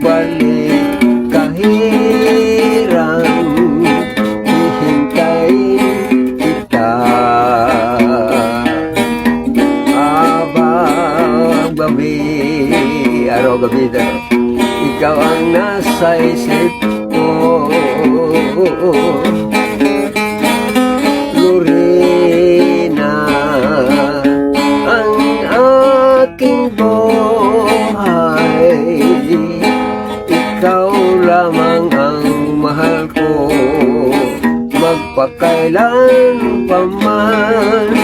balik kahirang hihintayin kita. Abang gabi, araw gabi Ikaw ang nasa isip ko. Lorena Ang aking buhay Ikaw lamang ang mahal ko. Magpakailan pa man